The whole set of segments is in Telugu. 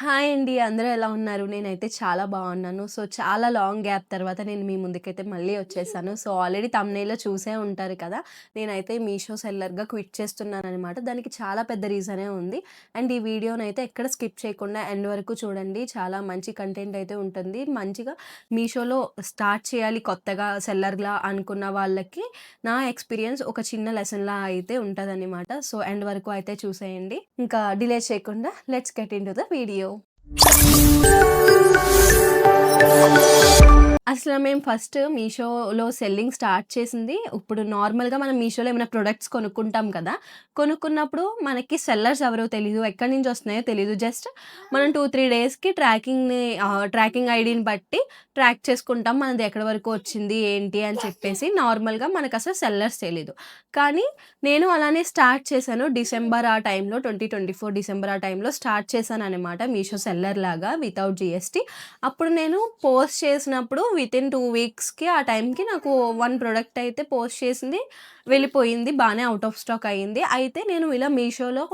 హాయ్ అండి. అందరూ ఎలా ఉన్నారు? నేనైతే చాలా బాగున్నాను. సో, చాలా లాంగ్ గ్యాప్ తర్వాత నేను మీ ముందుకైతే మళ్ళీ వచ్చేసాను. సో, ఆల్రెడీ తమ్నేలో చూసే ఉంటారు కదా! నేనైతే మీషో సెల్లర్‌గా క్విట్ చేస్తున్నాననమాట. దానికి చాలా పెద్ద రీజనే ఉంది. అండ్ ఈ వీడియోనైతే ఎక్కడ స్కిప్ చేయకుండా ఎండ్ వరకు చూడండి. చాలా మంచి కంటెంట్ అయితే ఉంటుంది. మంచిగా మీషోలో స్టార్ట్ చేయాలి కొత్తగా సెల్లర్‌లా అనుకున్న వాళ్ళకి నా ఎక్స్‌పీరియన్స్ ఒక చిన్న లెసన్‌లా అయితే ఉంటదనమాట. సో, ఎండ్ వరకు అయితే చూసేయండి. ఇంకా డిలే చేయకుండా let's get into the video. 啊！అసలు మేము ఫస్ట్ మీషోలో సెల్లింగ్ స్టార్ట్ చేసింది ఇప్పుడు నార్మల్‌గా మనం మీషోలో ఏమైనా ప్రొడక్ట్స్ కొనుక్కుంటాం కదా! కొనుక్కున్నప్పుడు మనకి సెల్లర్స్ ఎవరో తెలియదు ఎక్కడి నుంచి వస్తున్నాయో తెలియదు జస్ట్ మనం 2, 3 డేస్‌కి ట్రాకింగ్‌ని ట్రాకింగ్ ఐడిని బట్టి ట్రాక్ చేసుకుంటాం. మనది ఎక్కడి వరకు వచ్చింది, ఏంటి అని చెప్పేసి నార్మల్‌గా మనకు అసలు సెల్లర్స్ తెలీదు. కానీ నేను అలానే స్టార్ట్ చేశాను. డిసెంబర్ ఆ టైంలో 2024 డిసెంబర్ ఆ టైంలో స్టార్ట్ చేశాను అనమాట మీషో సెల్లర్ లాగా వితౌట్ జీఎస్టీ. అప్పుడు నేను పోస్ట్ చేసినప్పుడు విత్ ఇన్ టూ వీక్స్‌కి ఆ టైంకి నాకు వన్ ప్రోడక్ట్ అయితే పోస్ట్ చేసింది వెళ్ళిపోయింది. బాగానే అవుట్ ఆఫ్ స్టాక్ అయింది. అయితే నేను ఇలా మీషోలో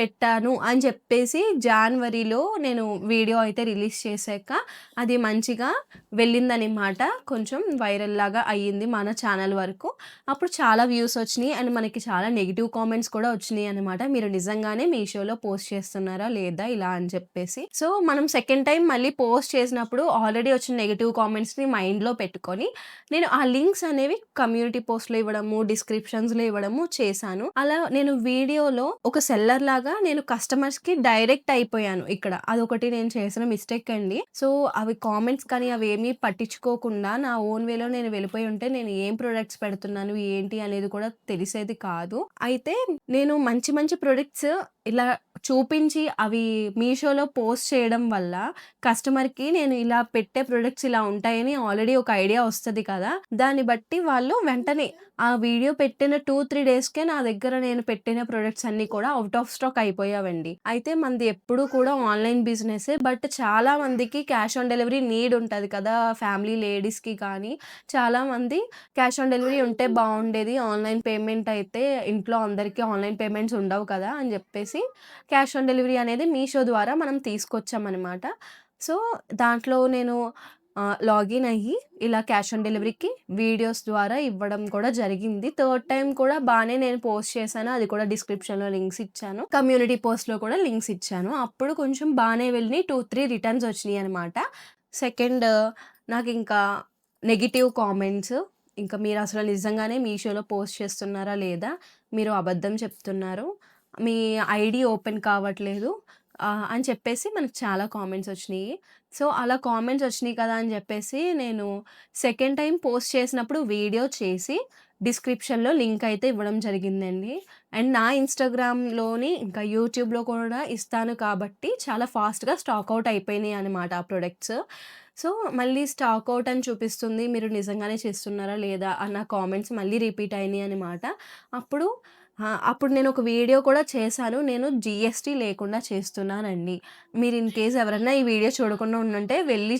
పెట్టాను అని చెప్పేసి జాన్వరిలో నేను వీడియో అయితే రిలీజ్ చేశాక అది మంచిగా వెళ్ళిందనమాట. కొంచెం వైరల్‌లాగా అయ్యింది మన ఛానల్ వరకు. అప్పుడు చాలా వ్యూస్ వచ్చినాయి అండ్ మనకి చాలా నెగిటివ్ కామెంట్స్ కూడా వచ్చినాయి అనమాట. మీరు నిజంగానే మీషోలో పోస్ట్ చేస్తున్నారా లేదా ఇలా అని చెప్పేసి. సో, మనం సెకండ్ టైం మళ్ళీ పోస్ట్ చేసినప్పుడు ఆల్రెడీ వచ్చిన నెగిటివ్ కామెంట్స్‌ని మైండ్‌లో పెట్టుకొని నేను ఆ లింక్స్ అనేవి కమ్యూనిటీ పోస్ట్‌లో ఇవ్వడము, డిస్క్రిప్షన్స్‌లో ఇవ్వడము చేశాను. అలా నేను వీడియోలో ఒక సెల్లర్ లాగా లాగా నేను కస్టమర్స్‌కి డైరెక్ట్ అయిపోయాను ఇక్కడ. అదొకటి నేను చేసిన మిస్టేక్ అండి. సో, అవి కామెంట్స్ కానీ అవి ఏమీ పట్టించుకోకుండా నా ఓన్ వేలో నేను వెళ్ళిపోయి ఉంటే నేను ఏం ప్రొడక్ట్స్ పెడుతున్నాను, ఏంటి అనేది కూడా తెలిసేది కాదు. అయితే నేను మంచి మంచి ప్రొడక్ట్స్ ఇలా చూపించి అవి మీషోలో పోస్ట్ చేయడం వల్ల కస్టమర్‌కి నేను ఇలా పెట్టే ప్రొడక్ట్స్ ఇలా ఉంటాయని ఆల్రెడీ ఒక ఐడియా వస్తుంది కదా! దాన్ని బట్టి వాళ్ళు వెంటనే ఆ వీడియో పెట్టిన 2, 3 డేస్‌కే నా దగ్గర నేను పెట్టిన ప్రొడక్ట్స్ అన్నీ కూడా అవుట్ ఆఫ్ స్టాక్ అయిపోయావండి. అయితే మనది ఎప్పుడూ కూడా ఆన్‌లైన్ బిజినెసే. బట్ చాలా మందికి క్యాష్ ఆన్ డెలివరీ నీడ్ ఉంటుంది కదా! ఫ్యామిలీ లేడీస్‌కి కానీ చాలామంది క్యాష్ ఆన్ డెలివరీ ఉంటే బాగుండేది ఆన్‌లైన్ పేమెంట్ అయితే ఇంట్లో అందరికీ ఆన్‌లైన్ పేమెంట్స్ ఉండవు కదా! అని చెప్పేసి క్యాష్ ఆన్ డెలివరీ అనేది మీషో ద్వారా మనం తీసుకొచ్చామనమాట. సో, దాంట్లో నేను లాగిన్ అయ్యి ఇలా క్యాష్ ఆన్ డెలివరీకి వీడియోస్ ద్వారా ఇవ్వడం కూడా జరిగింది. థర్డ్ టైం కూడా బాగానే నేను పోస్ట్ చేశాను. అది కూడా డిస్క్రిప్షన్‌లో లింక్స్ ఇచ్చాను. కమ్యూనిటీ పోస్ట్‌లో కూడా లింక్స్ ఇచ్చాను. అప్పుడు కొంచెం బాగానే వెళ్ళి టూ త్రీ రిటర్న్స్ వచ్చినాయి అనమాట. సెకండ్ నాకు ఇంకా నెగిటివ్ కామెంట్స్ ఇంకా మీరు అసలు నిజంగానే మీషోలో పోస్ట్ చేస్తున్నారా లేదా? మీరు అబద్ధం చెప్తున్నారు. మీ ఐడి ఓపెన్ కావట్లేదు. అని చెప్పేసి మనకు చాలా కామెంట్స్ వచ్చినాయి సో, అలా కామెంట్స్ వచ్చినాయి కదా! అని చెప్పేసి నేను సెకండ్ టైం పోస్ట్ చేసినప్పుడు వీడియో చేసి డిస్క్రిప్షన్‌లో లింక్ అయితే ఇవ్వడం జరిగిందండి. అండ్ నా ఇన్‌స్టాగ్రామ్‌లోని ఇంకా యూట్యూబ్‌లో కూడా ఇస్తాను కాబట్టి చాలా ఫాస్ట్‌గా స్టాక్ అయిపోయినాయి అనమాట ఆ ప్రొడక్ట్స్. సో, మళ్ళీ స్టాక్ అని చూపిస్తుంది. మీరు నిజంగానే చేస్తున్నారా లేదా? అన్న కామెంట్స్ మళ్ళీ రిపీట్ అయినాయి అనమాట. అప్పుడు అప్పుడు నేను ఒక వీడియో కూడా చేశాను. నేను జిఎస్టీ లేకుండా చేస్తున్నానండి. మీరు ఇన్ కేస్ ఎవరైనా ఈ వీడియో చూడకుండా ఉండుంటే వెళ్ళి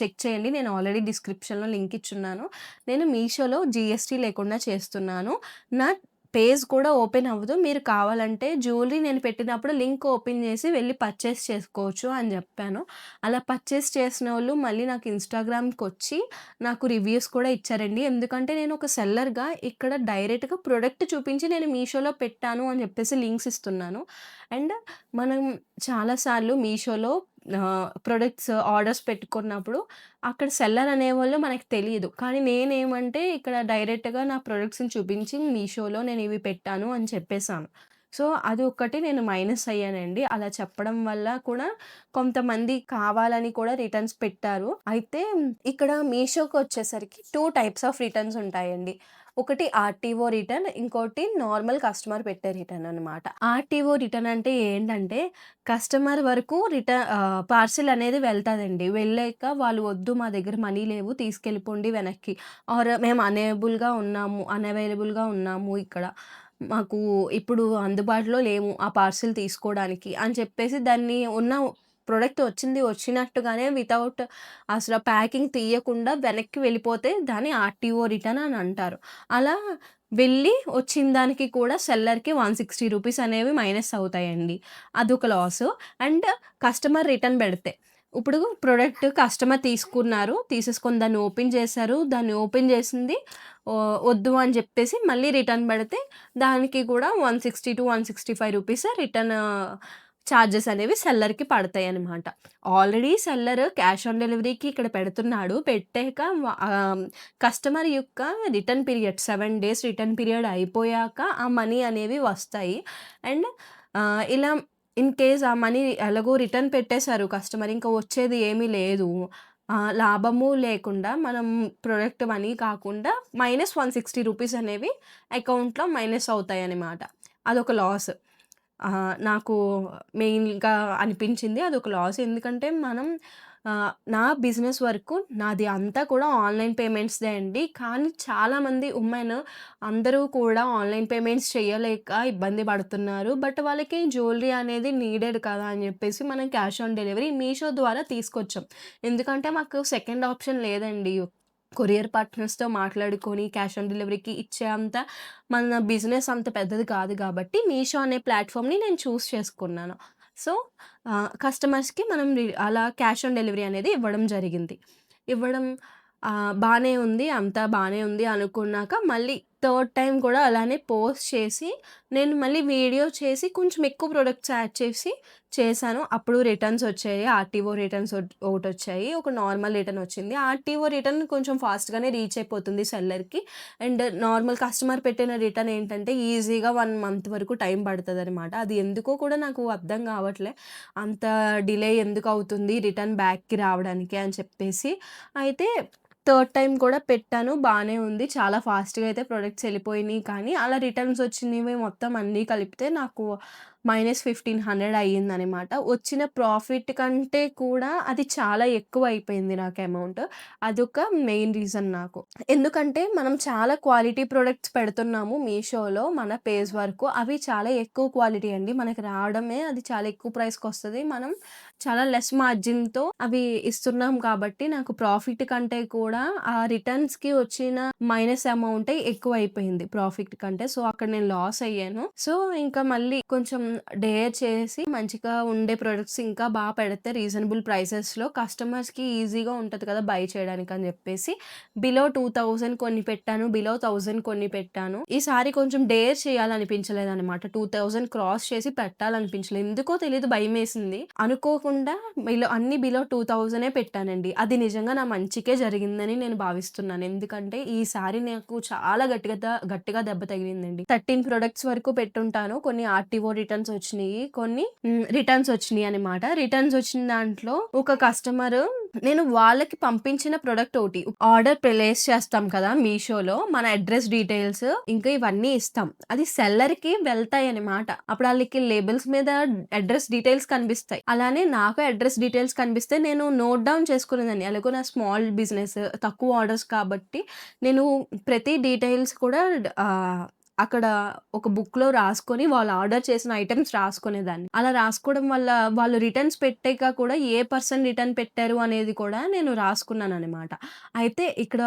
చెక్ చేయండి. నేను ఆల్రెడీ డిస్క్రిప్షన్‌లో లింక్ ఇచ్చున్నాను. నేను మీషోలో జీఎస్టీ లేకుండా చేస్తున్నాను. నా పేజ్ కూడా ఓపెన్ అవ్వదు. మీరు కావాలంటే జ్యువెలరీ నేను పెట్టినప్పుడు లింక్ ఓపెన్ చేసి వెళ్ళి పర్చేస్ చేసుకోవచ్చు అని చెప్పాను. అలా పర్చేస్ చేసిన వాళ్ళు మళ్ళీ నాకు ఇన్‌స్టాగ్రామ్‌కొచ్చి నాకు రివ్యూస్ కూడా ఇచ్చారండి. ఎందుకంటే నేను ఒక సెల్లర్‌గా ఇక్కడ డైరెక్ట్‌గా ప్రొడక్ట్ చూపించి నేను మీషోలో పెట్టాను అని చెప్పేసి లింక్స్ ఇస్తున్నాను. అండ్ మనం చాలాసార్లు మీషోలో ప్రొడక్ట్స్ ఆర్డర్స్ పెట్టుకున్నప్పుడు అక్కడ సెల్లర్ అనేవాళ్ళు మనకు తెలియదు కానీ నేనేమంటే ఇక్కడ డైరెక్ట్‌గా నా ప్రొడక్ట్స్‌ని చూపించి మీషోలో నేను ఇవి పెట్టాను అని చెప్పేసాను. సో, అది ఒక్కటి నేను మైనస్ అయ్యానండి. అలా చెప్పడం వల్ల కూడా కొంతమంది కావాలని కూడా రిటర్న్స్ పెట్టారు. అయితే ఇక్కడ మీషోకి వచ్చేసరికి టూ టైప్స్ ఆఫ్ రిటర్న్స్ ఉంటాయండి. ఒకటి ఆర్‌టీఓ రిటర్న్. ఇంకోటి నార్మల్ కస్టమర్ పెట్టే రిటర్న్ అనమాట. ఆర్‌టీఓ రిటర్న్ అంటే ఏంటంటే కస్టమర్ వరకు రిటర్న్ పార్సిల్ పార్సెల్ అనేది వెళ్తుందండి వెళ్ళాక వాళ్ళు వద్దు మా దగ్గర మనీ లేవు తీసుకెళ్ళిపోండి వెనక్కి. ఆర్ మేము అనేబుల్‌గా ఉన్నాము, అన్‌అవైలబుల్‌గా ఉన్నాము ఇక్కడ. మాకు ఇప్పుడు అందుబాటులో లేము ఆ పార్సెల్ తీసుకోవడానికి అని చెప్పేసి దాన్ని ఉన్న ప్రోడక్ట్ వచ్చింది వచ్చినట్టుగానే వితౌట్ అసలు ప్యాకింగ్ తీయకుండా వెనక్కి వెళ్ళిపోతే దాన్ని ఆర్‌టీఓ రిటర్న్ అని అంటారు. అలా వెళ్ళి వచ్చిన దానికి కూడా సెల్లర్‌కి 160 రూపీస్ అనేవి మైనస్ అవుతాయండి. అదొక లాసు. అండ్ కస్టమర్ రిటర్న్ పెడితే. ఇప్పుడు ప్రోడక్ట్ కస్టమర్ తీసుకున్నారు. తీసేసుకొని దాన్ని ఓపెన్ చేశారు. దాన్ని ఓపెన్ చేసింది వద్దు అని చెప్పేసి మళ్ళీ రిటర్న్ పెడితే దానికి కూడా 160-165 రూపీస్ రిటర్న్ ఛార్జెస్ అనేవి సెల్లర్‌కి పడతాయి అనమాట ఆల్రెడీ సెల్లర్ క్యాష్ ఆన్ డెలివరీకి ఇక్కడ పెడుతున్నాడు. పెట్టాక కస్టమర్ యొక్క return period seven days return period అయిపోయాక ఆ మనీ అనేవి వస్తాయి. అండ్ ఇలా ఇన్ కేస్ ఆ మనీ ఎలాగో రిటర్న్ పెట్టేశారు కస్టమర్ ఇంకా వచ్చేది ఏమీ లేదు. లాభము లేకుండా మనం ప్రొడక్ట్ మనీ కాకుండా మైనస్ 160 రూపీస్ అనేవి అకౌంట్‌లో మైనస్ అవుతాయన్నమాట. అదొక లాస్. ఆహ్, నాకు మెయిన్‌గా అనిపించింది అదొక లాస్. ఎందుకంటే మనం ఆహ్, నా బిజినెస్ వరకు నాది అంతా కూడా ఆన్‌లైన్ పేమెంట్స్‌దే అండి. కానీ చాలామంది ఉమెన్ అందరూ కూడా ఆన్‌లైన్ పేమెంట్స్ చేయలేక ఇబ్బంది పడుతున్నారు. బట్ వాళ్ళకి జ్యువెలరీ అనేది నీడెడ్ కదా అని చెప్పేసి మనం క్యాష్ ఆన్ డెలివరీ మీషో ద్వారా తీసుకొచ్చాం. ఎందుకంటే మాకు సెకండ్ ఆప్షన్ లేదండి. కొరియర్ పార్ట్నర్స్‌తో మాట్లాడుకొని క్యాష్ ఆన్ డెలివరీకి ఇచ్చే అంత మన బిజినెస్ అంత పెద్దది కాదు కాబట్టి మీషో అనే ప్లాట్‌ఫామ్‌ని నేను చూస్ చేసుకున్నాను. సో, కస్టమర్స్‌కి మనం అలా క్యాష్ ఆన్ డెలివరీ అనేది ఇవ్వడం జరిగింది. ఇవ్వడం బాగానే ఉంది. అంతా బాగానే ఉంది అనుకున్నాక మళ్ళీ థర్డ్ టైం కూడా అలానే పోస్ట్ చేసి నేను మళ్ళీ వీడియో చేసి కొంచెం ఎక్కువ ప్రొడక్ట్స్ యాడ్ చేసి చేశాను. అప్పుడు రిటర్న్స్ వచ్చాయి. ఆర్‌టీఓ రిటర్న్స్ ఒకటి వచ్చాయి ఒక నార్మల్ రిటర్న్ వచ్చింది. ఆర్‌టీఓ రిటర్న్ కొంచెం ఫాస్ట్‌గానే రీచ్ అయిపోతుంది సెల్లర్‌కి. అండ్ నార్మల్ కస్టమర్ పెట్టిన రిటర్న్ ఏంటంటే ఈజీగా వన్ మంత్ వరకు టైం పడుతుంది అనమాట అది ఎందుకో కూడా నాకు అర్థం కావట్లే. అంత డిలే ఎందుకు అవుతుంది రిటర్న్ బ్యాక్‌కి రావడానికి అని చెప్పేసి. అయితే థర్డ్ టైం కూడా పెట్టాను. బాగానే ఉంది. చాలా ఫాస్ట్‌గా అయితే ప్రొడక్ట్స్ వెళ్ళిపోయినాయి. కానీ అలా రిటర్న్స్ వచ్చినవి మొత్తం అన్నీ కలిపితే నాకు మైనస్ 1500 అయ్యిందనమాట. వచ్చిన ప్రాఫిట్ కంటే కూడా అది చాలా ఎక్కువ అయిపోయింది నాకు అమౌంట్. అదొక మెయిన్ రీజన్ నాకు. ఎందుకంటే మనం చాలా క్వాలిటీ ప్రొడక్ట్స్ పెడుతున్నాము మీషోలో మన పేజ్ వరకు. అవి చాలా ఎక్కువ క్వాలిటీ అండి. మనకి రావడమే అది చాలా ఎక్కువ ప్రైస్కి వస్తుంది మనం చాలా లెస్ మార్జిన్‌తో అవి ఇస్తున్నాం కాబట్టి నాకు ప్రాఫిట్ కంటే కూడా ఆ రిటర్న్స్‌కి వచ్చిన మైనస్ అమౌంటే ఎక్కువైపోయింది ప్రాఫిట్ కంటే. సో, అక్కడ నేను లాస్ అయ్యాను. సో, ఇంకా మళ్ళీ కొంచెం డేర్ చేసి మంచిగా ఉండే ప్రొడక్ట్స్ ఇంకా బాగా పెడితే రీజనబుల్ ప్రైసెస్‌లో కస్టమర్స్‌కి ఈజీగా ఉంటుంది కదా! బై చేయడానికి అని చెప్పేసి బిలో 2000 కొన్ని పెట్టాను. బిలో థౌజండ్ కొన్ని పెట్టాను. ఈసారి కొంచెం డేర్ చేయాలనిపించలేదు అనమాట టూ థౌజండ్ క్రాస్ చేసి పెట్టాలనిపించలేదు. ఎందుకో తెలియదు భయం వేసింది అనుకోకుండా బిలో అన్ని బిలో 2000ఏ పెట్టానండి. అది నిజంగా నా మంచికే జరిగిందని నేను భావిస్తున్నాను. ఎందుకంటే ఈసారి నాకు చాలా గట్టిగా గట్టిగా దెబ్బ తగిలిందండి. 13 ప్రొడక్ట్స్ వరకు పెట్టుంటాను. కొన్ని ఆర్‌టీఓ రిటర్న్స్ వచ్చినాయి కొన్ని రిటర్న్స్ వచ్చినాయి అనమాట. రిటర్న్స్ వచ్చిన దాంట్లో ఒక కస్టమర్ నేను వాళ్ళకి పంపించిన ప్రొడక్ట్ ఒకటి ఆర్డర్ ప్లేస్ చేస్తాం కదా! మీషోలో మన అడ్రస్ డీటెయిల్స్ ఇంకా ఇవన్నీ ఇస్తాం. అది సెల్లర్‌కి వెళ్తాయన్నమాట. అప్పుడు వాళ్ళకి లేబుల్స్ మీద అడ్రస్ డీటెయిల్స్ కనిపిస్తాయి. అలానే నాకు అడ్రస్ డీటెయిల్స్ కనిపిస్తే నేను నోట్ డౌన్ చేసుకునేదాన్ని. అలాగే నా స్మాల్ బిజినెస్ తక్కువ ఆర్డర్స్ కాబట్టి నేను ప్రతి డీటెయిల్స్ కూడా అక్కడ ఒక బుక్‌లో రాసుకొని వాళ్ళు ఆర్డర్ చేసిన ఐటమ్స్ రాసుకునేదాన్ని. అలా రాసుకోవడం వల్ల వాళ్ళు రిటర్న్స్ పెట్టాక కూడా ఏ పర్సన్ రిటర్న్ పెట్టారు అనేది కూడా నేను రాసుకున్నాను అనమాట అయితే ఇక్కడ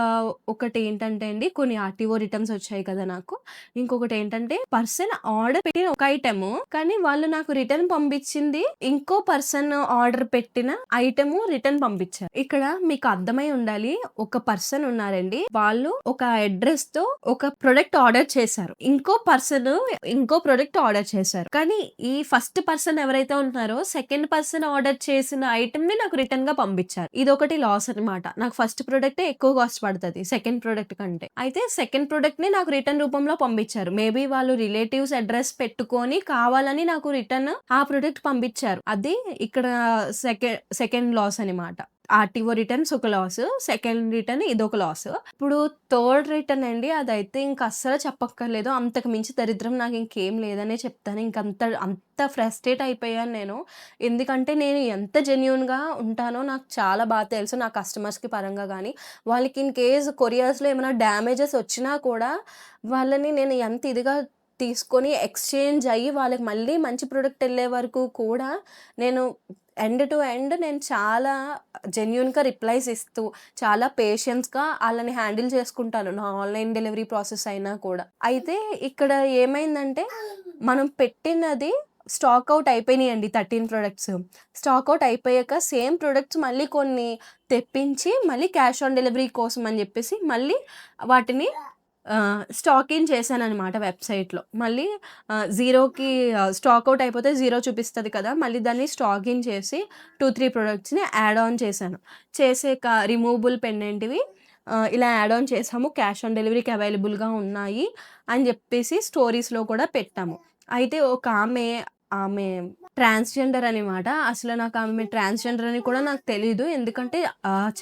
ఒకటి ఏంటంటే అండి కొన్ని ఆర్‌టీఓ రిటర్న్స్ వచ్చాయి కదా నాకు. ఇంకొకటి ఏంటంటే పర్సన్ ఆర్డర్ పెట్టిన ఒక ఐటమ్ కానీ వాళ్ళు నాకు రిటర్న్ పంపించింది ఇంకో పర్సన్ ఆర్డర్ పెట్టిన ఐటమ్ రిటర్న్ పంపించారు. ఇక్కడ మీకు అర్థమై ఉండాలి. ఒక పర్సన్ ఉన్నారండి. వాళ్ళు ఒక అడ్రస్తో ఒక ప్రొడక్ట్ ఆర్డర్ చేశారు. ఇంకో పర్సన్ ఇంకో ప్రొడక్ట్ ఆర్డర్ చేశారు. కానీ ఈ ఫస్ట్ పర్సన్ ఎవరైతే ఉంటున్నారో సెకండ్ పర్సన్ ఆర్డర్ చేసిన ఐటెమ్‌ని నాకు రిటర్న్గా పంపించారు. ఇది ఒకటి లాస్ అనమాట. నాకు ఫస్ట్ ప్రోడక్ట్ ఎక్కువ కాస్ట్ పడుతుంది సెకండ్ ప్రొడక్ట్ కంటే. అయితే సెకండ్ ప్రొడక్ట్‌ని నాకు రిటర్న్ రూపంలో పంపించారు. మేబీ వాళ్ళు రిలేటివ్స్ అడ్రస్ పెట్టుకొని కావాలని నాకు రిటర్న్ ఆ ప్రొడక్ట్ పంపించారు. అది ఇక్కడ సెకండ్ సెకండ్ లాస్ అనమాట. ఆర్‌టీఓ రిటర్న్స్ ఒక లాస్. సెకండ్ రిటర్న్ ఇదొక లాస్. ఇప్పుడు థర్డ్ రిటర్న్ అండి అదైతే ఇంక అస్సలు చెప్పక్కర్లేదు. అంతకు మించి దరిద్రం నాకు ఇంకేం లేదనే చెప్తాను. ఇంకంత అంత ఫ్రస్ట్రేట్ అయిపోయాను నేను. ఎందుకంటే నేను ఎంత జెన్యున్గా ఉంటానో నాకు చాలా బాగా తెలుసు. నా కస్టమర్స్‌కి పరంగా కానీ వాళ్ళకి ఇన్ కేస్ కొరియర్స్‌లో ఏమైనా డ్యామేజెస్ వచ్చినా కూడా వాళ్ళని నేను ఎంత ఇదిగా తీసుకొని ఎక్స్‌చేంజ్ అయ్యి వాళ్ళకి మళ్ళీ మంచి ప్రోడక్ట్ వెళ్ళే వరకు కూడా నేను ఎండ్ టు ఎండ్ నేను చాలా జెన్యున్గా రిప్లైస్ ఇస్తూ, చాలా పేషెన్స్‌గా వాళ్ళని హ్యాండిల్ చేసుకుంటాను. నా ఆన్‌లైన్ డెలివరీ ప్రాసెస్ అయినా కూడా. అయితే ఇక్కడ ఏమైందంటే, మనం పెట్టినది స్టాక్ అవుట్ అయిపోయినాయండి 13 ప్రొడక్ట్స్. స్టాక్ అవుట్ అయిపోయాక సేమ్ ప్రొడక్ట్స్ మళ్ళీ కొన్ని తెప్పించి, మళ్ళీ క్యాష్ ఆన్ డెలివరీ కోసం అని చెప్పేసి మళ్ళీ వాటిని స్టాక్ ఇన్ చేశాననమాట వెబ్‌సైట్‌లో. మళ్ళీ జీరోకి స్టాక్ అవుట్ అయిపోతే జీరో చూపిస్తుంది కదా! మళ్ళీ దాన్ని స్టాక్ ఇన్ చేసి 2, 3 ప్రొడక్ట్స్‌ని యాడ్ ఆన్ చేశాను. చేసే రిమూవబుల్ పెండెంట్‌వి ఇలా యాడ్ ఆన్ చేసాము. క్యాష్ ఆన్ డెలివరీకి అవైలబుల్‌గా ఉన్నాయి అని చెప్పేసి స్టోరీస్‌లో కూడా పెట్టాము. అయితే ఒక ఆమె, ఆమె ట్రాన్స్‌జెండర్ అనమాట. అసలు నాకు ఆమె ట్రాన్స్‌జెండర్ అని కూడా నాకు తెలీదు. ఎందుకంటే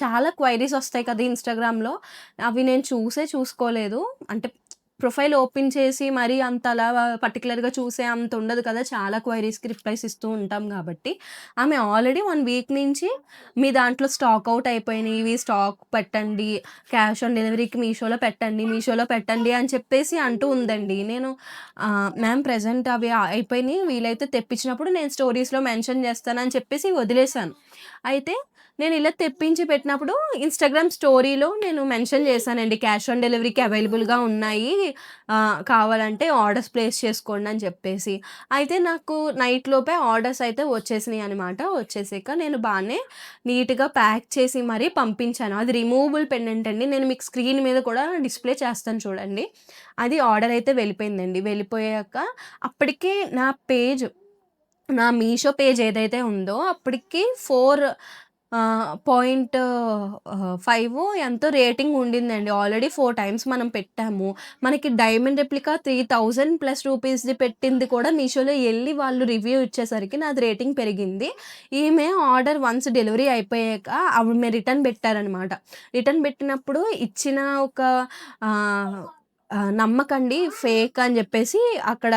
చాలా క్వైరీస్ వస్తాయి కదా ఇన్‌స్టాగ్రామ్‌లో. అవి నేను చూసే చూసుకోలేదు. అంటే ప్రొఫైల్ ఓపెన్ చేసి మరీ అంత అలా పర్టిక్యులర్‌గా చూసే అంత ఉండదు కదా! చాలా క్వైరీస్‌కి రిప్లైస్ ఇస్తూ ఉంటాం కాబట్టి ఆమె ఆల్రెడీ వన్ వీక్ నుంచి మీ దాంట్లో స్టాక్ అవుట్ అయిపోయినాయి. ఇవి స్టాక్ పెట్టండి. క్యాష్ ఆన్ డెలివరీకి మీషోలో పెట్టండి. మీషోలో పెట్టండి అని చెప్పేసి అంటూ ఉందండి. నేను మ్యామ్ ప్రెజెంట్ అవి అయిపోయినాయి. వీలైతే తెప్పించినప్పుడు నేను స్టోరీస్‌లో మెన్షన్ చేస్తానని చెప్పేసి వదిలేసాను. అయితే నేను ఇలా తెప్పించి పెట్టినప్పుడు ఇన్‌స్టాగ్రామ్ స్టోరీలో నేను మెన్షన్ చేశానండి. క్యాష్ ఆన్ డెలివరీకి అవైలబుల్‌గా ఉన్నాయి. కావాలంటే ఆర్డర్స్ ప్లేస్ చేసుకోండి అని చెప్పేసి. అయితే నాకు నైట్ లోపే ఆర్డర్స్ అయితే వచ్చేసినాయి అనమాట. వచ్చేసాక నేను బాగానే నీట్‌గా ప్యాక్ చేసి మరీ పంపించాను. అది రిమూవబుల్ పెండెంట్ అండి. నేను మీకు స్క్రీన్ మీద కూడా డిస్‌ప్లే చేస్తాను చూడండి. అది ఆర్డర్ అయితే వెళ్ళిపోయిందండి. వెళ్ళిపోయాక అప్పటికే నా పేజ్ నా మీషో పేజ్ ఏదైతే ఉందో అప్పటికి ఫోర్ పాయింట్ ఫైవ్ ఎంతో రేటింగ్ ఉండిందండి. ఆల్రెడీ ఫోర్ టైమ్స్ మనం పెట్టాము. మనకి డైమండ్ రెప్లికా 3000 ప్లస్ రూపీస్‌ది పెట్టింది కూడా మీషోలో వెళ్ళి వాళ్ళు రివ్యూ ఇచ్చేసరికి నాది రేటింగ్ పెరిగింది. ఈమె ఆర్డర్ వన్స్ డెలివరీ అయిపోయాక ఆమె రిటర్న్ పెట్టారనమాట. రిటర్న్ పెట్టినప్పుడు ఇచ్చిన ఒక నమ్మకండి ఫేక్ అని చెప్పేసి అక్కడ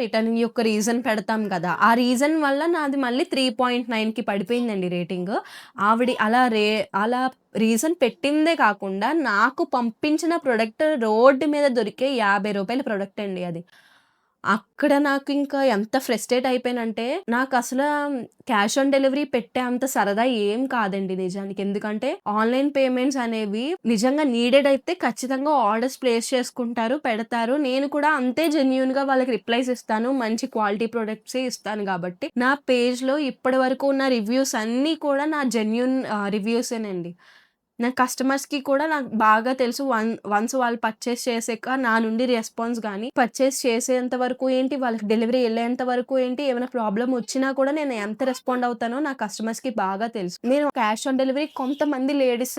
రిటర్నింగ్ యొక్క రీజన్ పెడతాం కదా! ఆ రీజన్ వల్ల నాది మళ్ళీ 3.9కి పడిపోయిందండి రేటింగ్. ఆవిడ అలా రే అలా రీజన్ పెట్టిందే కాకుండా నాకు పంపించిన ప్రొడక్ట్ రోడ్డు మీద దొరికే యాభై రూపాయల ప్రొడక్ట్ అండి అది. అక్కడ నాకు ఇంకా ఎంత ఫ్రస్ట్రేట్ అయిపోయానంటే, అసలు క్యాష్ ఆన్ డెలివరీ పెట్టే అంత సరదా ఏం కాదండి నిజానికి. ఎందుకంటే ఆన్‌లైన్ పేమెంట్స్ అనేవి నిజంగా నీడెడ్ అయితే ఖచ్చితంగా ఆర్డర్స్ ప్లేస్ చేసుకుంటారు, పెడతారు. నేను కూడా అంతే జెన్యూన్‌గా వాళ్ళకి రిప్లైస్ ఇస్తాను. మంచి క్వాలిటీ ప్రొడక్ట్స్ ఇస్తాను కాబట్టి నా పేజ్‌లో ఇప్పటి వరకు ఉన్న రివ్యూస్ అన్నీ కూడా నా జెన్యున్ ఆహ్, రివ్యూసేనండి. నా కస్టమర్స్‌కి కూడా నాకు బాగా తెలుసు. వన్ వన్స్ వాళ్ళు పర్చేస్ చేసాక నా నుండి రెస్పాన్స్ కానీ పర్చేస్ చేసేంత వరకు ఏంటి, వాళ్ళకి డెలివరీ వెళ్ళేంత వరకు ఏంటి, ఏమైనా ప్రాబ్లం వచ్చినా కూడా నేను ఎంత రెస్పాండ్ అవుతానో నా కస్టమర్స్‌కి బాగా తెలుసు. నేను క్యాష్ ఆన్ డెలివరీ కొంతమంది లేడీస్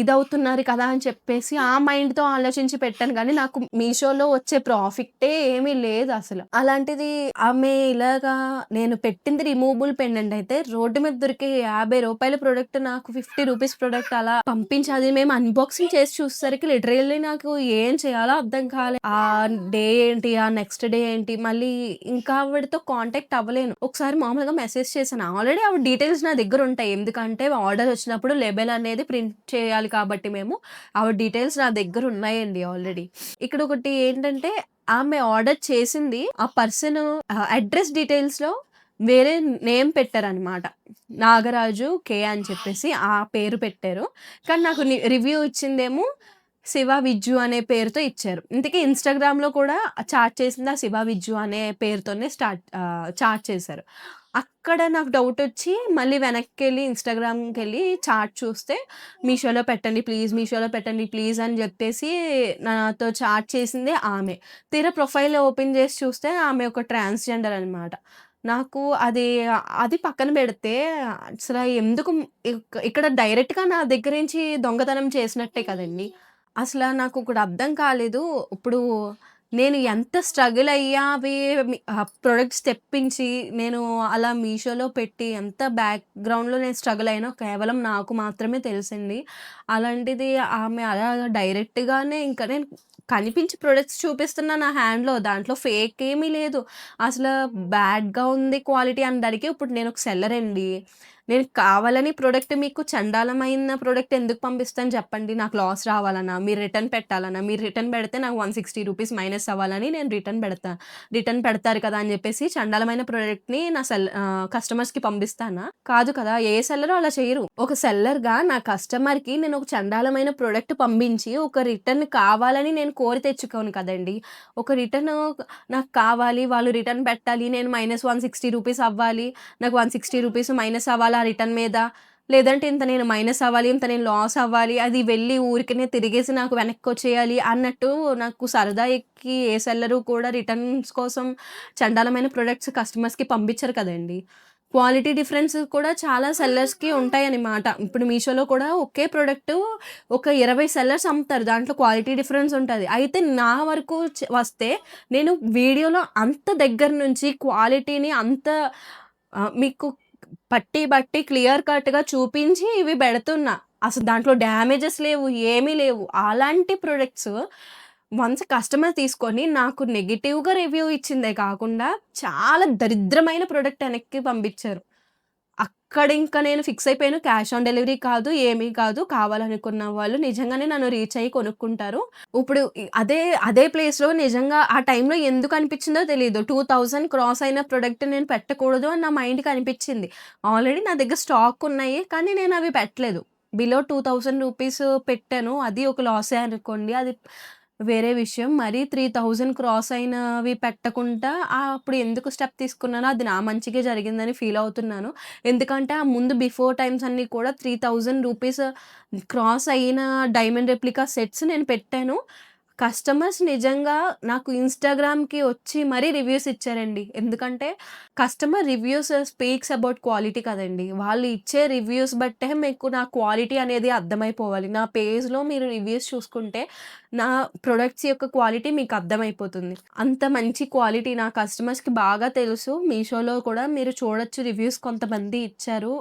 ఇదవుతున్నారు కదా అని చెప్పేసి ఆ మైండ్‌తో ఆలోచించి పెట్టాను కానీ నాకు మీషోలో వచ్చే ప్రాఫిట్టే ఏమీ లేదు అసలు అలాంటిది ఆమె ఇలాగా నేను పెట్టింది రిమూవబుల్ పెండెంట్ అయితే రోడ్డు మీద దొరికే యాభై రూపాయల ప్రోడక్ట్ నాకు ఫిఫ్టీ రూపీస్ ప్రోడక్ట్ అలా పంపించి అది మేము అన్బాక్సింగ్ చేసి చూసేసరికి లిటరల్లీ నాకు ఏం చేయాలో అర్థం కాలేదు ఆ డే ఏంటి, ఆ నెక్స్ట్ డే ఏంటి, మళ్ళీ ఇంకా ఆవిడతో కాంటాక్ట్ అవ్వలేను. ఒకసారి మామూలుగా మెసేజ్ చేశాను. ఆల్రెడీ ఆవిడ డీటెయిల్స్ నా దగ్గర ఉంటాయి. ఎందుకంటే ఆర్డర్ వచ్చినప్పుడు లేబెల్ అనేది ప్రింట్ చేయాలి కాబట్టి మేము, ఆవిడ డీటెయిల్స్ నా దగ్గర ఉన్నాయండి ఆల్రెడీ. ఇక్కడ ఒకటి ఏంటంటే ఆమె ఆర్డర్ చేసింది ఆ పర్సన్ అడ్రస్ డీటెయిల్స్‌లో వేరే నేమ్ పెట్టారనమాట. నాగరాజు కే అని చెప్పేసి ఆ పేరు పెట్టారు. కానీ నాకు రివ్యూ ఇచ్చిందేమో శివ విజ్జు అనే పేరుతో ఇచ్చారు. ఇంతకీ ఇన్‌స్టాగ్రామ్‌లో కూడా చాట్ చేసింది ఆ శివ విజ్జు అనే పేరుతోనే స్టార్ట్ చాట్ చేశారు. అక్కడ నాకు డౌట్ వచ్చి మళ్ళీ వెనక్కి వెళ్ళి ఇన్స్టాగ్రామ్కి వెళ్ళి చాట్ చూస్తే మీషోలో పెట్టండి ప్లీజ్, మీషోలో పెట్టండి ప్లీజ్ అని చెప్పేసి నాతో చాట్ చేసిందే ఆమె. తీరా ప్రొఫైల్ ఓపెన్ చేసి చూస్తే ఆమె ఒక ట్రాన్స్‌జెండర్ అనమాట. నాకు అది అది పక్కన పెడితే అసలు ఎందుకు ఇక్ ఇక్కడ డైరెక్ట్‌గా నా దగ్గర నుంచి దొంగతనం చేసినట్టే కదండీ! అసల నాకొకటి అర్థం కాలేదు. ఇప్పుడు నేను ఎంత స్ట్రగుల్ అయ్యా అవి ఆహ్, ప్రొడక్ట్స్ తెప్పించి నేను అలా మీషోలో పెట్టి ఎంత బ్యాక్‌గ్రౌండ్‌లో నేను స్ట్రగుల్ అయ్యానో కేవలం నాకు మాత్రమే తెలుసండి. అలాంటిది ఆమె అలా డైరెక్ట్‌గానే ఇంకా నేను కనిపించి ప్రొడక్ట్స్ చూపిస్తున్నా నా హ్యాండ్‌లో. దాంట్లో ఫేక్ ఏమీ లేదు. అసలు బ్యాడ్‌గా ఉంది క్వాలిటీ అనడానికి ఇప్పుడు నేను ఒక సెల్లర్ అండి. నేను కావాలని ప్రోడక్ట్ మీకు చండాలమైన ప్రోడక్ట్ ఎందుకు పంపిస్తాను చెప్పండి? నాకు లాస్ రావాలన్నా మీరు రిటర్న్ పెట్టాలన్నా మీరు రిటర్న్ పెడితే నాకు 160 రూపీస్ మైనస్ అవ్వాలని నేను రిటర్న్ పెడతా. రిటర్న్ పెడతారు కదా! అని చెప్పేసి చండాలమైన ప్రోడక్ట్ని నా సెల్ కస్టమర్స్‌కి పంపిస్తానా? కాదు కదా! ఏ సెల్లరు అలా చేయరు. ఒక సెల్లర్‌గా నా కస్టమర్‌కి నేను ఒక చండాలమైన ప్రోడక్ట్ పంపించి, ఒక రిటర్న్ కావాలని నేను కోరి తెచ్చుకోను కదండీ! ఒక రిటర్న్ నాకు కావాలి, వాళ్ళు రిటర్న్ పెట్టాలి, నేను మైనస్ 160 రూపీస్ అవ్వాలి, నాకు 160 రూపీస్ మైనస్ అవ్వాలి ఆ రిటర్న్ మీద. లేదంటే ఇంత నేను మైనస్ అవ్వాలి, ఇంత నేను లాస్ అవ్వాలి, అది వెళ్ళి ఊరికనే తిరిగేసి నాకు వెనక్కొచ్చేయాలి అన్నట్టు నాకు సరదా ఎక్కి ఏ సెల్లరు కూడా రిటర్న్స్ కోసం చండాలమైన ప్రొడక్ట్స్ కస్టమర్స్‌కి పంపించరు కదండీ! క్వాలిటీ డిఫరెన్స్ కూడా చాలా సెల్లర్స్‌కి ఉంటాయన్నమాట. ఇప్పుడు మీషోలో కూడా ఒకే ప్రోడక్ట్ ఒక 20 సెల్లర్స్ అమ్ముతారు. దాంట్లో క్వాలిటీ డిఫరెన్స్ ఉంటుంది అయితే నా వరకు వస్తే నేను వీడియోలో అంత దగ్గర నుంచి క్వాలిటీని అంత మీకు పట్టి బట్టి క్లియర్ కట్‌గా చూపించి ఇవి పెడుతున్నా. అసలు దాంట్లో డ్యామేజెస్ లేవు, ఏమీ లేవు. అలాంటి ప్రొడక్ట్స్ వన్స్ కస్టమర్ తీసుకొని నాకు నెగిటివ్గా రివ్యూ ఇచ్చిందే కాకుండా చాలా దరిద్రమైన ప్రొడక్ట్ వెనక్కి పంపించారు. అక్కడ ఇంకా నేను ఫిక్స్ అయిపోయాను. క్యాష్ ఆన్ డెలివరీ కాదు, ఏమీ కాదు. కావాలనుకున్న వాళ్ళు నిజంగానే నన్ను రీచ్ అయ్యి కొనుక్కుంటారు. ఇప్పుడు అదే అదే ప్లేస్‌లో నిజంగా ఆ టైంలో ఎందుకు అనిపించిందో తెలీదు. 2000 క్రాస్ అయిన ప్రొడక్ట్ నేను పెట్టకూడదు అని నా మైండ్‌కి అనిపించింది. ఆల్రెడీ నా దగ్గర స్టాక్ ఉన్నాయి. కానీ నేను అవి పెట్టలేదు. బిలో 2000 రూపీస్ పెట్టాను. అది ఒక లాసే అనుకోండి. అది వేరే విషయం. మరీ 3000 క్రాస్ అయినవి పెట్టకుండా అప్పుడు ఎందుకు స్టెప్ తీసుకున్నానో అది నా మంచిగా జరిగిందని ఫీల్ అవుతున్నాను. ఎందుకంటే ఆ ముందు బిఫోర్ టైమ్స్ అన్నీ కూడా 3000 రూపీస్ క్రాస్ అయిన డైమండ్ రెప్లికా సెట్స్ నేను పెట్టాను. కస్టమర్స్ నిజంగా నాకు ఇన్‌స్టాగ్రామ్‌కి వచ్చి మరీ రివ్యూస్ ఇచ్చారండి. ఎందుకంటే customer reviews speaks about quality కదండి వాళ్ళు ఇచ్చే రివ్యూస్ బట్టే మీకు నా క్వాలిటీ అనేది అర్థమైపోవాలి. నా పేజ్‌లో మీరు రివ్యూస్ చూసుకుంటే నా ప్రొడక్ట్స్ యొక్క క్వాలిటీ మీకు అర్థమైపోతుంది. అంత మంచి క్వాలిటీ నా కస్టమర్స్‌కి బాగా తెలుసు. మీషోలో కూడా మీరు చూడొచ్చు రివ్యూస్ కొంతమంది ఇచ్చారు.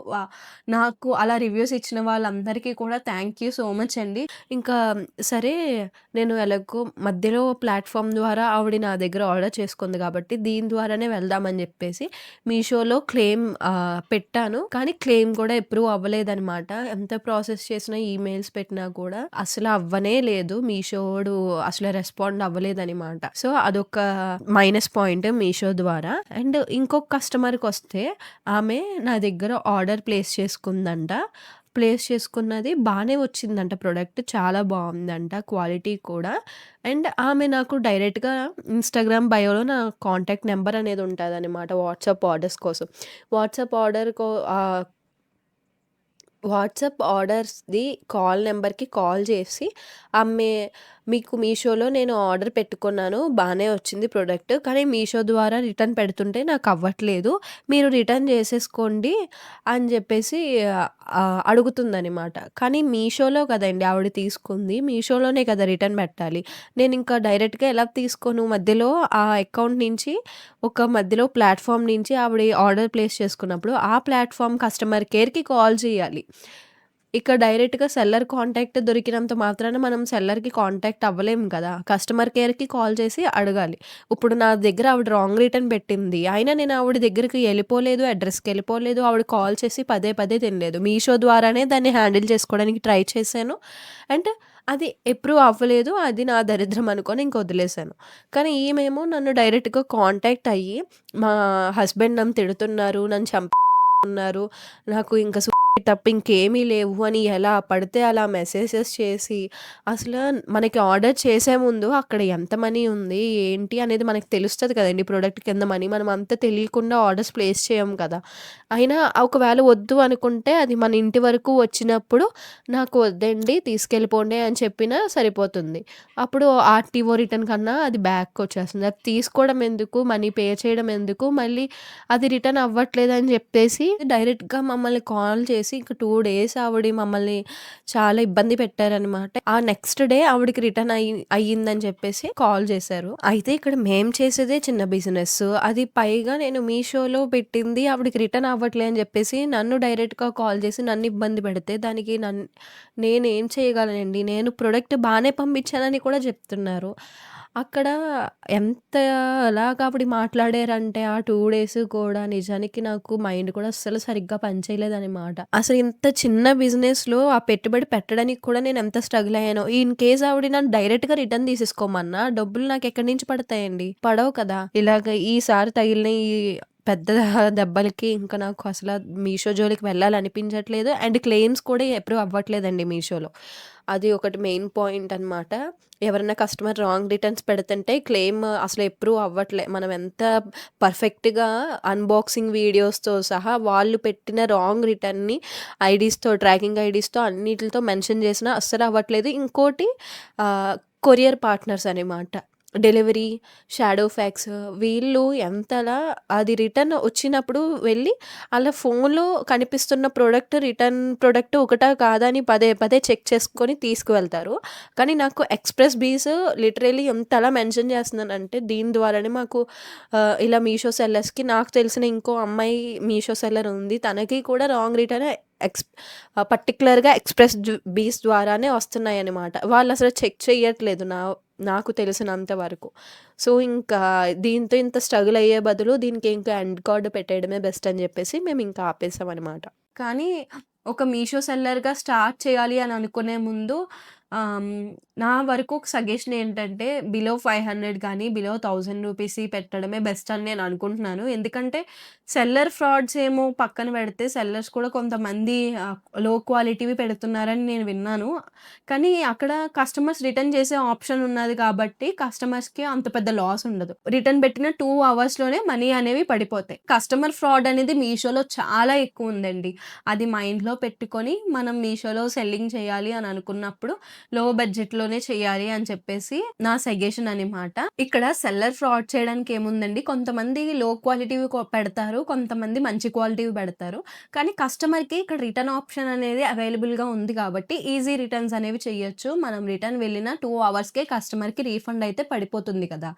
నాకు అలా రివ్యూస్ ఇచ్చిన వాళ్ళందరికీ కూడా థ్యాంక్ యూ సో మచ్ అండి. ఇంకా సరే నేను ఎలా నాకు మధ్యలో ప్లాట్ఫామ్ ద్వారా ఆవిడ నా దగ్గర ఆర్డర్ చేసుకుంది కాబట్టి దీని ద్వారానే వెళ్దామని చెప్పేసి మీషోలో క్లెయిమ్ పెట్టాను. కానీ క్లెయిమ్ కూడా అప్రూవ్ అవ్వలేదనమాట. ఎంత ప్రాసెస్ చేసినా ఈమెయిల్స్ పెట్టినా కూడా అసలు అవ్వనే లేదు. మీషోడు అసలు రెస్పాండ్ అవ్వలేదనమాట. సో, అదొక మైనస్ పాయింట్ మీషో ద్వారా. అండ్ ఇంకొక కస్టమర్కి వస్తే ఆమె నా దగ్గర ఆర్డర్ ప్లేస్ చేసుకుందంట. ప్లేస్ చేసుకున్నది బాగానే వచ్చిందంట ప్రోడక్ట్ చాలా బాగుందంట క్వాలిటీ కూడా. అండ్ ఆమె నాకు డైరెక్ట్‌గా ఇన్‌స్టాగ్రామ్ బయోలో నా కాంటాక్ట్ నెంబర్ అనేది ఉంటదనమాట వాట్సాప్ ఆర్డర్స్ కోసం. వాట్సాప్ ఆర్డర్ కో వాట్సాప్ ఆర్డర్స్‌ది కాల్ నెంబర్కి కాల్ చేసి ఆమె మీకు మీషోలో నేను ఆర్డర్ పెట్టుకున్నాను. బాగానే వచ్చింది ప్రోడక్ట్ కానీ మీషో ద్వారా రిటర్న్ పెడుతుంటే నాకు అవ్వట్లేదు. మీరు రిటర్న్ చేసేసుకోండి అని చెప్పేసి అడుగుతుందనమాట. కానీ మీషోలో కదండి ఆవిడ తీసుకుంది. మీషోలోనే కదా రిటర్న్ పెట్టాలి. నేను ఇంకా డైరెక్ట్‌గా ఎలా తీసుకోను? మధ్యలో ఆ అకౌంట్ నుంచి ఒక మధ్యలో ప్లాట్ఫామ్ నుంచి ఆవిడ ఆర్డర్ ప్లేస్ చేసుకున్నప్పుడు ఆ ప్లాట్ఫామ్ కస్టమర్ కేర్‌కి కాల్ చేయాలి. ఇక డైరెక్ట్‌గా సెల్లర్ కాంటాక్ట్ దొరికినంత మాత్రాన మనం సెల్లర్‌కి కాంటాక్ట్ అవ్వలేము కదా! కస్టమర్ కేర్‌కి కాల్ చేసి అడగాలి. ఇప్పుడు నా దగ్గర ఆవిడ రాంగ్ రిటర్న్ పెట్టింది. అయినా నేను ఆవిడ దగ్గరికి వెళ్ళిపోలేదు అడ్రస్కి వెళ్ళిపోలేదు ఆవిడ కాల్ చేసి పదే పదే తినలేదు. మీషో ద్వారానే దాన్ని హ్యాండిల్ చేసుకోవడానికి ట్రై చేశాను. అండ్ అది ఎప్రూవ్ అవ్వలేదు. అది నా దరిద్రం అనుకొని ఇంక వదిలేసాను. కానీ ఈమెమో నన్ను డైరెక్ట్‌గా కాంటాక్ట్ అయ్యి మా హస్బెండ్ నన్ను తిడుతున్నారు. నన్ను చంపుతున్నారు నాకు ఇంకా తప్ప ఇంకేమీ లేవు అని ఎలా పడితే అలా మెసేజెస్ చేసి అసలు మనకి ఆర్డర్ చేసే ముందు అక్కడ ఎంత మనీ ఉంది? ఏంటి? అనేది మనకు తెలుస్తుంది కదండి ప్రోడక్ట్ కింద మనీ. మనం అంతా తెలియకుండా ఆర్డర్స్ ప్లేస్ చేయం కదా! అయినా ఒకవేళ వద్దు అనుకుంటే అది మన ఇంటి వరకు వచ్చినప్పుడు నాకు వద్దండి తీసుకెళ్ళిపోండి అని చెప్పినా సరిపోతుంది. అప్పుడు ఆర్‌టీఓ రిటర్న్ కన్నా అది బ్యాక్ వచ్చేస్తుంది. అది తీసుకోవడం ఎందుకు? మనీ పే చేయడం ఎందుకు? మళ్ళీ అది రిటర్న్ అవ్వట్లేదు అని చెప్పేసి డైరెక్ట్‌గా మమ్మల్ని కాల్ చేసి ఇంక టూ డేస్ ఆవిడ మమ్మల్ని చాలా ఇబ్బంది పెట్టారనమాట. ఆ నెక్స్ట్ డే ఆవిడకి రిటర్న్ అయ్యి అయ్యిందని చెప్పేసి కాల్ చేశారు. అయితే ఇక్కడ మేము చేసేదే చిన్న బిజినెస్. అది పైగా నేను మీషోలో పెట్టింది ఆవిడకి రిటర్న్ అవ్వట్లే అని చెప్పేసి నన్ను డైరెక్ట్‌గా కాల్ చేసి నన్ను ఇబ్బంది పెడితే దానికి నన్ నేనేం చేయగలనండి? నేను ప్రొడక్ట్ బాగానే పంపించానని కూడా చెప్తున్నారు. అక్కడ ఎంతలాగా అప్పుడు మాట్లాడారంటే ఆ టూ డేస్ కూడా నిజానికి నాకు మైండ్ కూడా అస్సలు సరిగ్గా పనిచేయలేదనమాట. అసలు ఇంత చిన్న బిజినెస్‌లో ఆ పెట్టుబడి పెట్టడానికి కూడా నేను ఎంత స్ట్రగుల్ అయ్యానో. ఇన్ కేస్ ఆవిడ నన్ను డైరెక్ట్‌గా రిటర్న్ తీసేసుకోమన్నా డబ్బులు నాకు ఎక్కడి నుంచి పడతాయండి? పడవు కదా! ఇలాగ ఈసారి తగిలిన ఈ పెద్ద దెబ్బలకి ఇంకా నాకు అసలు మీషో జోలికి వెళ్ళాలనిపించట్లేదు. అండ్ క్లెయిమ్స్ కూడా అప్రూవ్ అవ్వట్లేదండి మీషోలో. అది ఒకటి మెయిన్ పాయింట్ అనమాట. ఎవరైనా కస్టమర్ రాంగ్ రిటర్న్స్ పెడుతుంటే క్లెయిమ్ అసలు ఎప్రూవ్ అవ్వట్లే. మనం ఎంత పర్ఫెక్ట్‌గా అన్బాక్సింగ్ వీడియోస్‌తో సహా వాళ్ళు పెట్టిన రాంగ్ రిటర్న్‌ని ఐడీస్‌తో ట్రాకింగ్ ఐడీస్‌తో అన్నిటితో మెన్షన్ చేసినా అస్సలు అవ్వట్లేదు. ఇంకోటి కొరియర్ పార్ట్నర్స్ అనమాట. డెలివరీ, షాడో ఫ్యాక్స్ వీళ్ళు ఎంతలా అది రిటర్న్ వచ్చినప్పుడు వెళ్ళి ఆళ్ళ ఫోన్‌లో కనిపిస్తున్న ప్రొడక్ట్ రిటర్న్ ప్రొడక్ట్ ఒకటా కాదా అని పదే పదే చెక్ చేసుకొని తీసుకువెళ్తారు. కానీ నాకు ఎక్స్‌ప్రెస్ బీస్ లిటరల్లీ ఎంతలా మెన్షన్ చేస్తున్నానంటే దీని ద్వారానే మాకు ఆహ్, ఇలా మీషో సెల్లర్స్‌కి నాకు తెలిసిన ఇంకో అమ్మాయి మీషో సెల్లర్ ఉంది. తనకి కూడా రాంగ్ రిటర్న్ ఎక్స్ ఆహ్, పర్టిక్యులర్‌గా ఎక్స్‌ప్రెస్ జు బీస్ ద్వారానే వస్తున్నాయన్నమాట. వాళ్ళసలు చెక్ చేయట్లేదు నా నాకు తెలిసినంత వరకు. సో, ఇంకా దీంతో ఇంత స్ట్రగుల్ అయ్యే బదులు దీనికి ఇంకా ఎండ్ కార్డ్ పెట్టేయడమే బెస్ట్ అని చెప్పేసి మేము ఇంకా ఆపేసామనమాట. కానీ ఒక మీషో సెల్లర్‌గా స్టార్ట్ చేయాలి అని అనుకునే ముందు నా వరకు ఒక సజెషన్ ఏంటంటే బిలో ఫైవ్ హండ్రెడ్ కానీ బిలో థౌజండ్ రూపీస్ పెట్టడమే బెస్ట్ అని నేను అనుకుంటున్నాను. ఎందుకంటే సెల్లర్ ఫ్రాడ్స్ ఏమో పక్కన పెడితే సెల్లర్స్ కూడా కొంతమంది లో క్వాలిటీవి పెడుతున్నారని నేను విన్నాను. కానీ అక్కడ కస్టమర్స్ రిటర్న్ చేసే ఆప్షన్ ఉన్నది కాబట్టి కస్టమర్స్‌కి అంత పెద్ద లాస్ ఉండదు. రిటర్న్ పెట్టిన టూ అవర్స్‌లోనే మనీ అనేవి పడిపోతాయి. కస్టమర్ ఫ్రాడ్ అనేది మీషోలో చాలా ఎక్కువ ఉందండి అది మైండ్‌లో పెట్టుకొని మనం మీషోలో సెల్లింగ్ చేయాలి అని అనుకున్నప్పుడు లో బడ్జెట్‌లోనే చేయాలి అని చెప్పేసి నా సజెషన్ అనమాట. ఇక్కడ సెల్లర్ ఫ్రాడ్ చేయడానికి ఏముందండి కొంతమంది లో క్వాలిటీవి పెడతారు. కొంతమంది మంచి క్వాలిటీవి పెడతారు. కానీ కస్టమర్‌కి ఇక్కడ రిటర్న్ ఆప్షన్ అనేది అవైలబుల్‌గా ఉంది కాబట్టి ఈజీ రిటర్న్స్ అనేవి చేయొచ్చు. మనం రిటర్న్ వెళ్ళిన టూ అవర్స్‌కే కస్టమర్‌కి రీఫండ్ అయితే పడిపోతుంది కదా!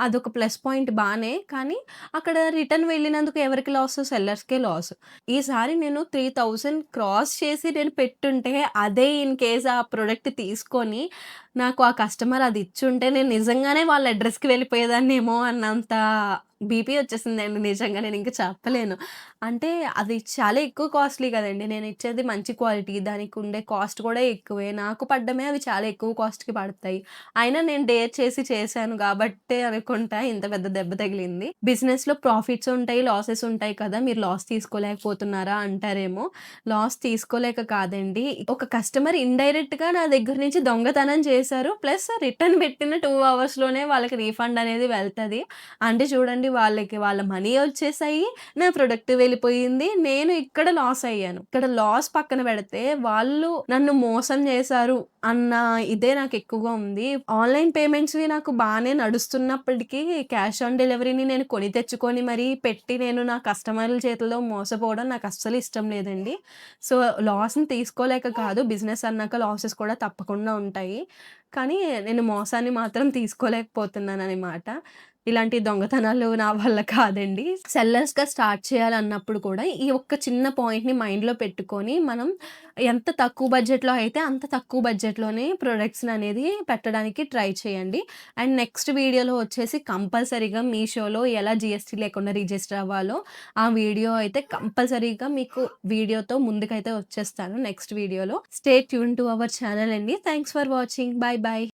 అదొక ప్లస్ పాయింట్ బాగానే కానీ అక్కడ రిటర్న్ వెళ్ళినందుకు ఎవరికి లాస్ సెల్లర్స్‌కే లాస్. ఈసారి నేను 3000 క్రాస్ చేసి నేను పెట్టుంటే అదే ఇన్ కేస్ ఆ ప్రోడక్ట్ తీసుకొని నాకు ఆ కస్టమర్ అది ఇచ్చుంటే నేను నిజంగానే వాళ్ళ అడ్రస్కి వెళ్ళిపోయేదాన్నేమో అన్నంత బీపీ వచ్చేసిందండి నిజంగా నేను ఇంక చెప్పలేను. అంటే అది చాలా ఎక్కువ కాస్ట్‌లీ కదండి నేను ఇచ్చేది మంచి క్వాలిటీ దానికి ఉండే కాస్ట్ కూడా ఎక్కువే. నాకు పడ్డమే అవి చాలా ఎక్కువ కాస్ట్‌కి పడతాయి. అయినా నేను డేర్ చేసి చేశాను కాబట్టే అనుకుంటా ఇంత పెద్ద దెబ్బ తగిలింది. బిజినెస్‌లో ప్రాఫిట్స్ ఉంటాయి, లాసెస్ ఉంటాయి కదా! మీరు లాస్ తీసుకోలేకపోతున్నారా అంటారేమో. లాస్ తీసుకోలేక కాదండి. ఒక కస్టమర్ ఇండైరెక్ట్‌గా నా దగ్గర నుంచి దొంగతనం చేశారు. ప్లస్ రిటర్న్ పెట్టిన టూ అవర్స్‌లోనే వాళ్ళకి రీఫండ్ అనేది వెళ్తుంది అంటే చూడండి వాళ్ళకి వాళ్ళ మనీ వచ్చేసాయి. నా ప్రొడక్ట్ వెళ్ళిపోయింది. నేను ఇక్కడ లాస్ అయ్యాను. ఇక్కడ లాస్ పక్కన పెడితే వాళ్ళు నన్ను మోసం చేశారు అన్న ఇదే నాకు ఎక్కువగా ఉంది. ఆన్‌లైన్ పేమెంట్స్‌వి నాకు బాగానే నడుస్తున్నప్పటికీ క్యాష్ ఆన్ డెలివరీని నేను కొని తెచ్చుకొని మరీ పెట్టి నేను నా కస్టమర్ల చేతిలో మోసపోవడం నాకు అస్సలు ఇష్టం లేదండి. సో, లాస్‌ని తీసుకోలేక కాదు బిజినెస్ అన్నాక లాసెస్ కూడా తప్పకుండా ఉంటాయి. కానీ నేను మోసాన్ని మాత్రం తీసుకోలేకపోతున్నాను అనమాట ఇలాంటి దొంగతనాలు నా వల్ల కాదండి. సెల్లర్స్‌గా స్టార్ట్ చేయాలన్నప్పుడు కూడా ఈ ఒక్క చిన్న పాయింట్‌ని మైండ్‌లో పెట్టుకొని మనం ఎంత తక్కువ బడ్జెట్‌లో అయితే అంత తక్కువ బడ్జెట్‌లోనే ప్రొడక్ట్స్‌ని అనేది పెట్టడానికి ట్రై చేయండి. అండ్ నెక్స్ట్ వీడియోలో వచ్చేసి కంపల్సరీగా మీషోలో ఎలా జీఎస్టీ లేకుండా రిజిస్టర్ అవ్వాలో ఆ వీడియో అయితే కంపల్సరీగా మీకు వీడియోతో ముందుకైతే వచ్చేస్తాను నెక్స్ట్ వీడియోలో. Stay tune to our channel అండి. Thanks for watching. Bye bye